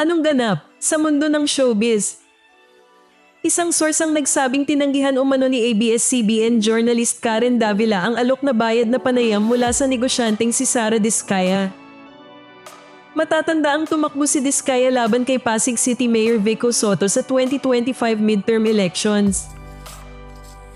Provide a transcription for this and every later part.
Anong ganap sa mundo ng showbiz? Isang source ang nagsabing tinanggihan umano ni ABS-CBN journalist Karen Davila ang alok na bayad na panayam mula sa negosyanteng si Sara Diskaya. Matatanda ang tumakbo si Diskaya laban kay Pasig City Mayor Vico Soto sa 2025 midterm elections.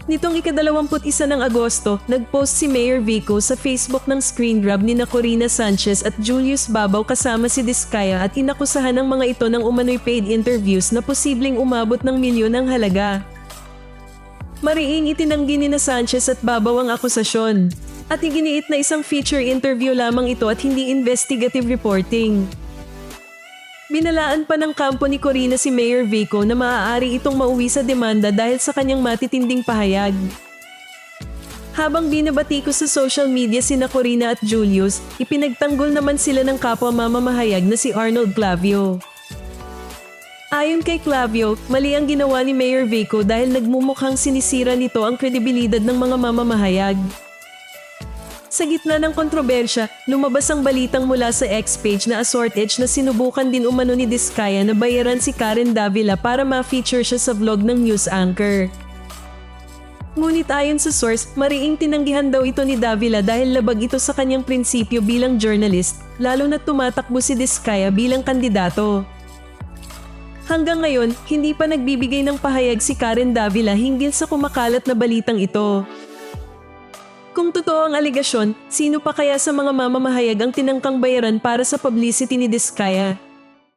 Nitong ikadalawamput isa ng Agosto, nagpost si Mayor Vico sa Facebook ng screen grab ni na Corina Sanchez at Julius Babaw kasama si Diskaya at inakusahan ng mga ito ng umano'y paid interviews na posibleng umabot ng milyon ang halaga. Mariing itinanggi ni na Sanchez at Babaw ang akusasyon. At iginiit na isang feature interview lamang ito at hindi investigative reporting. Binalaan pa ng kampo ni Corina si Mayor Vico na maaari itong mauwi sa demanda dahil sa kanyang matitinding pahayag. Habang binabati ko sa social media sina Corina at Julius, ipinagtanggol naman sila ng kapwa mamamahayag na si Arnold Clavio. Ayon kay Clavio, mali ang ginawa ni Mayor Vico dahil nagmumukhang sinisira nito ang kredibilidad ng mga mamamahayag. Sa gitna ng kontrobersya, lumabas ang balitang mula sa X-page na assortage na sinubukan din umano ni Diskaya na bayaran si Karen Davila para ma-feature siya sa vlog ng news anchor. Ngunit ayon sa source, mariing tinanggihan daw ito ni Davila dahil labag ito sa kanyang prinsipyo bilang journalist, lalo na tumatakbo si Diskaya bilang kandidato. Hanggang ngayon, hindi pa nagbibigay ng pahayag si Karen Davila hinggil sa kumakalat na balitang ito. Kung totoo ang aligasyon, sino pa kaya sa mga mamamahayag ang tinangkang bayaran para sa publicity ni Diskaya?